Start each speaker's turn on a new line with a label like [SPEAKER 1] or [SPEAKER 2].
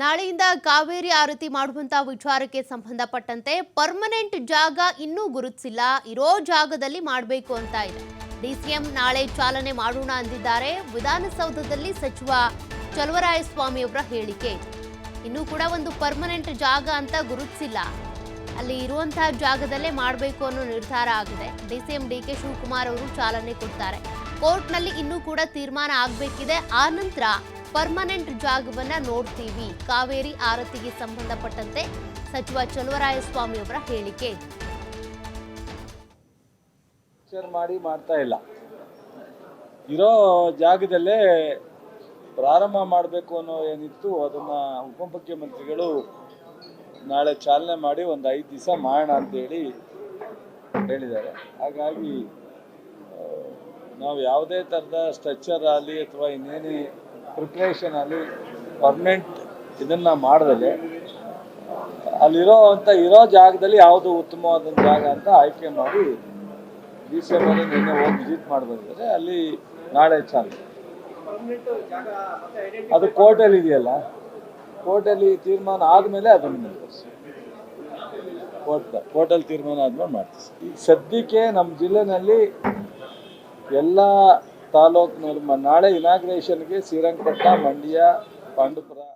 [SPEAKER 1] ನಾಳೆಯಿಂದ ಕಾವೇರಿ ಆರತಿ ಮಾಡುವಂತ ವಿಚಾರಕ್ಕೆ ಸಂಬಂಧಪಟ್ಟಂತೆ ಪರ್ಮನೆಂಟ್ ಜಾಗ ಇನ್ನೂ ಗುರುತಿಸಿಲ್ಲ. ಇರೋ ಜಾಗದಲ್ಲಿ ಮಾಡಬೇಕು ಅಂತ ಇದೆ. ಡಿಸಿಎಂ ನಾಳೆ ಚಾಲನೆ ಮಾಡೋಣ ಅಂದಿದ್ದಾರೆ. ವಿಧಾನಸೌಧದಲ್ಲಿ ಸಚಿವ ಚಲುವರಾಯಸ್ವಾಮಿ ಅವರ ಹೇಳಿಕೆ. ಇನ್ನೂ ಕೂಡ ಒಂದು ಪರ್ಮನೆಂಟ್ ಜಾಗ ಅಂತ ಗುರುತಿಸಿಲ್ಲ. ಅಲ್ಲಿ ಇರುವಂತಹ ಜಾಗದಲ್ಲೇ ಮಾಡಬೇಕು ಅನ್ನೋ ನಿರ್ಧಾರ ಆಗಿದೆ. ಡಿಸಿಎಂ ಡಿ ಕೆ ಶಿವಕುಮಾರ್ ಅವರು ಚಾಲನೆ ಕೊಡ್ತಾರೆ. ಕೋರ್ಟ್ನಲ್ಲಿ ಇನ್ನೂ ಕೂಡ ತೀರ್ಮಾನ ಆಗಬೇಕಿದೆ. ಆ ನಂತರ ಪರ್ಮನೆಂಟ್ ಜಾಗವನ್ನ ನೋಡ್ತೀವಿ. ಕಾವೇರಿ ಆರತಿಗೆ ಸಂಬಂಧಪಟ್ಟಂತೆ ಸಚಿವ ಚಲುವರಾಯಸ್ವಾಮಿ ಅವರ ಹೇಳಿಕೆ.
[SPEAKER 2] ಮಾಡಿ ಮಾಡ್ತಾ ಇಲ್ಲ. ಇರೋ ಜಾಗದಲ್ಲೇ ಪ್ರಾರಂಭ ಮಾಡಬೇಕು ಅನ್ನೋ ಏನಿತ್ತು, ಅದನ್ನ ಉಪಮುಖ್ಯಮಂತ್ರಿಗಳು ನಾಳೆ ಚಾಲನೆ ಮಾಡಿ ಒಂದು ಐದು ದಿವಸ ಮಾಡೋಣ ಅಂತೇಳಿ ಹೇಳಿದ್ದಾರೆ. ಹಾಗಾಗಿ ನಾವು ಯಾವುದೇ ಥರದ ಸ್ಟ್ರಕ್ಚರ್ ಆಗಲಿ ಅಥವಾ ಇನ್ನೇನೇ ಪ್ರಿಪ್ರೇಷನ್ ಅಲ್ಲಿ ಪರ್ಮನೆಂಟ್ ಇದನ್ನು ಮಾಡಿದ್ರೆ ಅಲ್ಲಿರೋ ಅಂತ ಇರೋ ಜಾಗದಲ್ಲಿ ಯಾವುದು ಉತ್ತಮವಾದ ಜಾಗ ಅಂತ ಆಯ್ಕೆ ಮಾಡಿ ಡಿ ಸಿ ಎಂ ನಿನ್ನೆ ಹೋಗಿ ವಿಸಿಟ್ ಮಾಡಿ ಬಂದಿದ್ದಾರೆ ಅಲ್ಲಿ ನಾಳೆ ಚಾಲು ಅದು ಕೋರ್ಟಲ್ಲಿ ಇದೆಯಲ್ಲ? ಕೋರ್ಟಲ್ಲಿ ತೀರ್ಮಾನ ಆದಮೇಲೆ ಅದನ್ನು ಮುಂದುವರಿಸಿ ಕೋರ್ಟ್ ಕೋರ್ಟಲ್ಲಿ ತೀರ್ಮಾನ ಆದ್ಮೇಲೆ ಮಾಡ್ತೀವಿ ಸದ್ಯಕ್ಕೆ ನಮ್ಮ ಜಿಲ್ಲೆನಲ್ಲಿ ಎಲ್ಲ ತಾಲೂಕಿನವ್ರು ಮ- ನಾಳೆ ಇನಾಗ್ರೇಷನ್ಗೆ ಶ್ರೀರಂಗಪಟ್ಟಣ ಮಂಡ್ಯ ಪಾಂಡುಪುರ.